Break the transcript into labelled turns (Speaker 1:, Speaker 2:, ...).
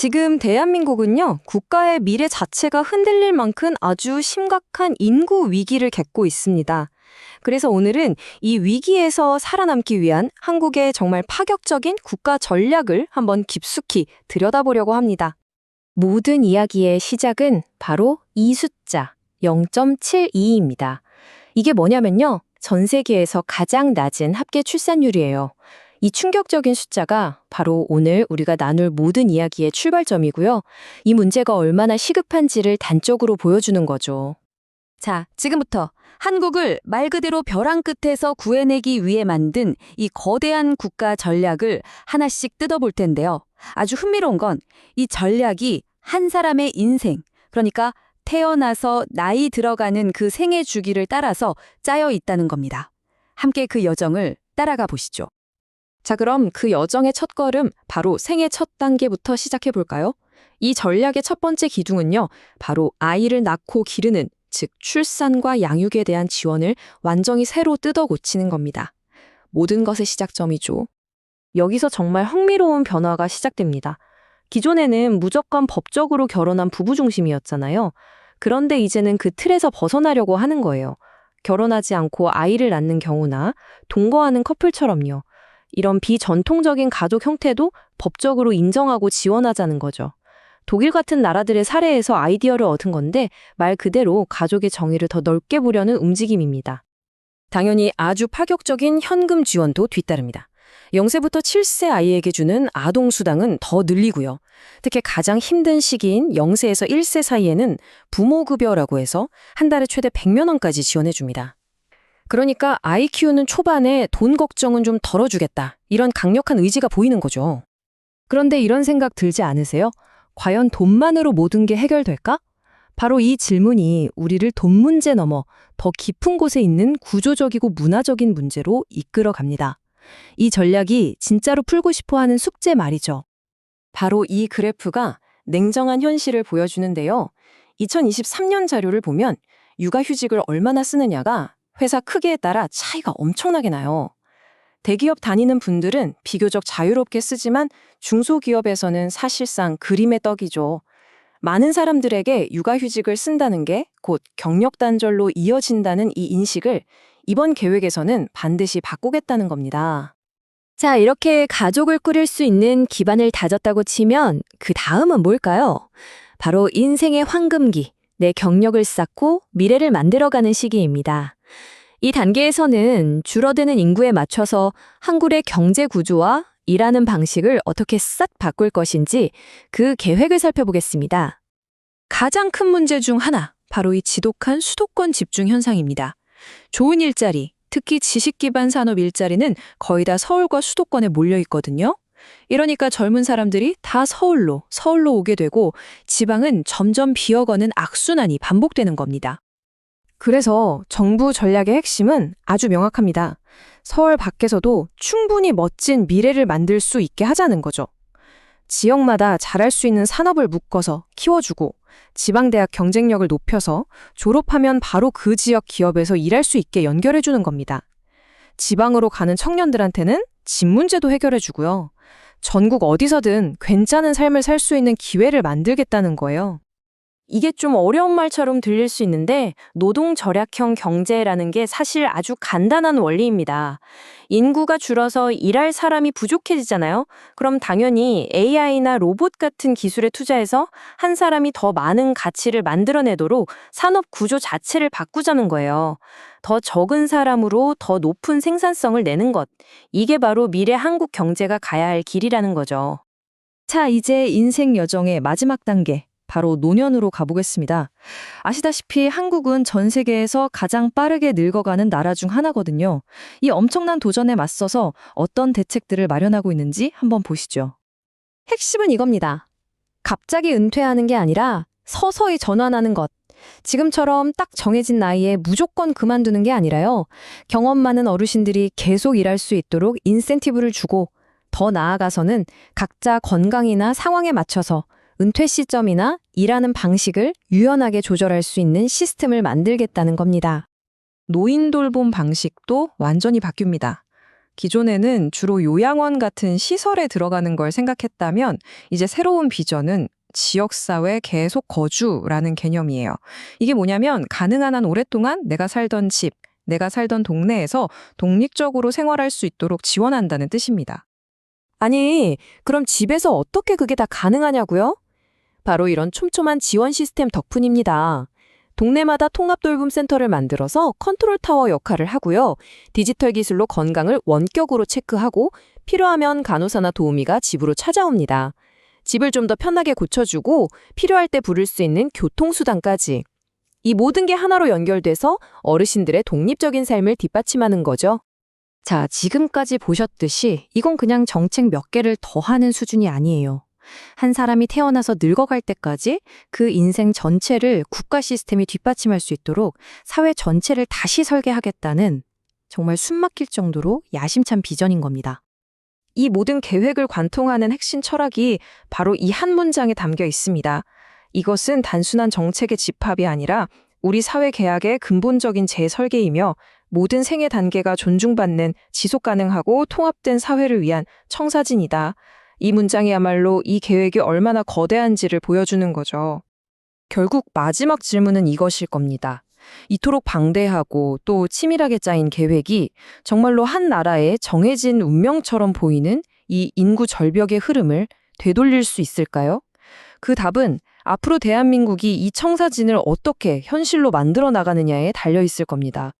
Speaker 1: 지금 대한민국은요, 국가의 미래 자체가 흔들릴 만큼 아주 심각한 인구 위기를 겪고 있습니다. 그래서 오늘은 이 위기에서 살아남기 위한 한국의 정말 파격적인 국가 전략을 한번 깊숙이 들여다보려고 합니다. 모든 이야기의 시작은 바로 이 숫자 0.72입니다. 이게 뭐냐면요. 전 세계에서 가장 낮은 합계 출산율이에요. 이 충격적인 숫자가 바로 오늘 우리가 나눌 모든 이야기의 출발점이고요. 이 문제가 얼마나 시급한지를 단적으로 보여주는 거죠. 자, 지금부터 한국을 말 그대로 벼랑 끝에서 구해내기 위해 만든 이 거대한 국가 전략을 하나씩 뜯어볼 텐데요. 아주 흥미로운 건 이 전략이 한 사람의 인생, 그러니까 태어나서 나이 들어가는 그 생애 주기를 따라서 짜여 있다는 겁니다. 함께 그 여정을 따라가 보시죠. 자, 그럼 그 여정의 첫 걸음, 바로 생애 첫 단계부터 시작해 볼까요? 이 전략의 첫 번째 기둥은요, 바로 아이를 낳고 기르는, 즉, 출산과 양육에 대한 지원을 완전히 새로 뜯어 고치는 겁니다. 모든 것의 시작점이죠. 여기서 정말 흥미로운 변화가 시작됩니다. 기존에는 무조건 법적으로 결혼한 부부 중심이었잖아요. 그런데 이제는 그 틀에서 벗어나려고 하는 거예요. 결혼하지 않고 아이를 낳는 경우나 동거하는 커플처럼요. 이런 비전통적인 가족 형태도 법적으로 인정하고 지원하자는 거죠. 독일 같은 나라들의 사례에서 아이디어를 얻은 건데 말 그대로 가족의 정의를 더 넓게 보려는 움직임입니다. 당연히 아주 파격적인 현금 지원도 뒤따릅니다. 0세부터 7세 아이에게 주는 아동수당은 더 늘리고요. 특히 가장 힘든 시기인 0세에서 1세 사이에는 부모급여라고 해서 한 달에 최대 100만 원까지 지원해줍니다. 그러니까 키우는 초반에 돈 걱정은 좀 덜어주겠다. 이런 강력한 의지가 보이는 거죠. 그런데 이런 생각 들지 않으세요? 과연 돈만으로 모든 게 해결될까? 바로 이 질문이 우리를 돈 문제 넘어 더 깊은 곳에 있는 구조적이고 문화적인 문제로 이끌어 갑니다. 이 전략이 진짜로 풀고 싶어 하는 숙제 말이죠. 바로 이 그래프가 냉정한 현실을 보여주는데요. 2023년 자료를 보면 육아휴직을 얼마나 쓰느냐가 회사 크기에 따라 차이가 엄청나게 나요. 대기업 다니는 분들은 비교적 자유롭게 쓰지만 중소기업에서는 사실상 그림의 떡이죠. 많은 사람들에게 육아휴직을 쓴다는 게 곧 경력 단절로 이어진다는 이 인식을 이번 계획에서는 반드시 바꾸겠다는 겁니다. 자, 이렇게 가족을 꾸릴 수 있는 기반을 다졌다고 치면 그 다음은 뭘까요? 바로 인생의 황금기, 내 경력을 쌓고 미래를 만들어가는 시기입니다. 이 단계에서는 줄어드는 인구에 맞춰서 한국의 경제 구조와 일하는 방식을 어떻게 싹 바꿀 것인지 그 계획을 살펴보겠습니다. 가장 큰 문제 중 하나, 바로 이 지독한 수도권 집중 현상입니다. 좋은 일자리, 특히 지식 기반 산업 일자리는 거의 다 서울과 수도권에 몰려 있거든요. 이러니까 젊은 사람들이 다 서울로, 서울로 오게 되고 지방은 점점 비어가는 악순환이 반복되는 겁니다. 그래서 정부 전략의 핵심은 아주 명확합니다. 서울 밖에서도 충분히 멋진 미래를 만들 수 있게 하자는 거죠. 지역마다 잘할 수 있는 산업을 묶어서 키워주고 지방대학 경쟁력을 높여서 졸업하면 바로 그 지역 기업에서 일할 수 있게 연결해주는 겁니다. 지방으로 가는 청년들한테는 집 문제도 해결해주고요. 전국 어디서든 괜찮은 삶을 살 수 있는 기회를 만들겠다는 거예요. 이게 좀 어려운 말처럼 들릴 수 있는데 노동 절약형 경제라는 게 사실 아주 간단한 원리입니다. 인구가 줄어서 일할 사람이 부족해지잖아요. 그럼 당연히 AI나 로봇 같은 기술에 투자해서 한 사람이 더 많은 가치를 만들어내도록 산업 구조 자체를 바꾸자는 거예요. 더 적은 사람으로 더 높은 생산성을 내는 것. 이게 바로 미래 한국 경제가 가야 할 길이라는 거죠. 자, 이제 인생 여정의 마지막 단계. 바로 노년으로 가보겠습니다. 아시다시피 한국은 전 세계에서 가장 빠르게 늙어가는 나라 중 하나거든요. 이 엄청난 도전에 맞서서 어떤 대책들을 마련하고 있는지 한번 보시죠. 핵심은 이겁니다. 갑자기 은퇴하는 게 아니라 서서히 전환하는 것. 지금처럼 딱 정해진 나이에 무조건 그만두는 게 아니라요. 경험 많은 어르신들이 계속 일할 수 있도록 인센티브를 주고 더 나아가서는 각자 건강이나 상황에 맞춰서 은퇴 시점이나 일하는 방식을 유연하게 조절할 수 있는 시스템을 만들겠다는 겁니다. 노인 돌봄 방식도 완전히 바뀝니다. 기존에는 주로 요양원 같은 시설에 들어가는 걸 생각했다면 이제 새로운 비전은 지역사회 계속 거주라는 개념이에요. 이게 뭐냐면 가능한 한 오랫동안 내가 살던 집, 내가 살던 동네에서 독립적으로 생활할 수 있도록 지원한다는 뜻입니다.
Speaker 2: 아니, 그럼 집에서 어떻게 그게 다 가능하냐고요? 바로 이런 촘촘한 지원 시스템 덕분입니다. 동네마다 통합 돌봄 센터를 만들어서 컨트롤 타워 역할을 하고요. 디지털 기술로 건강을 원격으로 체크하고 필요하면 간호사나 도우미가 집으로 찾아옵니다. 집을 좀 더 편하게 고쳐주고 필요할 때 부를 수 있는 교통수단까지. 이 모든 게 하나로 연결돼서 어르신들의 독립적인 삶을 뒷받침하는 거죠.
Speaker 3: 자, 지금까지 보셨듯이 이건 그냥 정책 몇 개를 더하는 수준이 아니에요. 한 사람이 태어나서 늙어갈 때까지 그 인생 전체를 국가 시스템이 뒷받침할 수 있도록 사회 전체를 다시 설계하겠다는 정말 숨막힐 정도로 야심찬 비전인 겁니다.
Speaker 1: 이 모든 계획을 관통하는 핵심 철학이 바로 이 한 문장에 담겨 있습니다. 이것은 단순한 정책의 집합이 아니라 우리 사회 계약의 근본적인 재설계이며 모든 생애 단계가 존중받는 지속 가능하고 통합된 사회를 위한 청사진이다. 이 문장이야말로 이 계획이 얼마나 거대한지를 보여주는 거죠. 결국 마지막 질문은 이것일 겁니다. 이토록 방대하고 또 치밀하게 짜인 계획이 정말로 한 나라의 정해진 운명처럼 보이는 이 인구 절벽의 흐름을 되돌릴 수 있을까요? 그 답은 앞으로 대한민국이 이 청사진을 어떻게 현실로 만들어 나가느냐에 달려 있을 겁니다.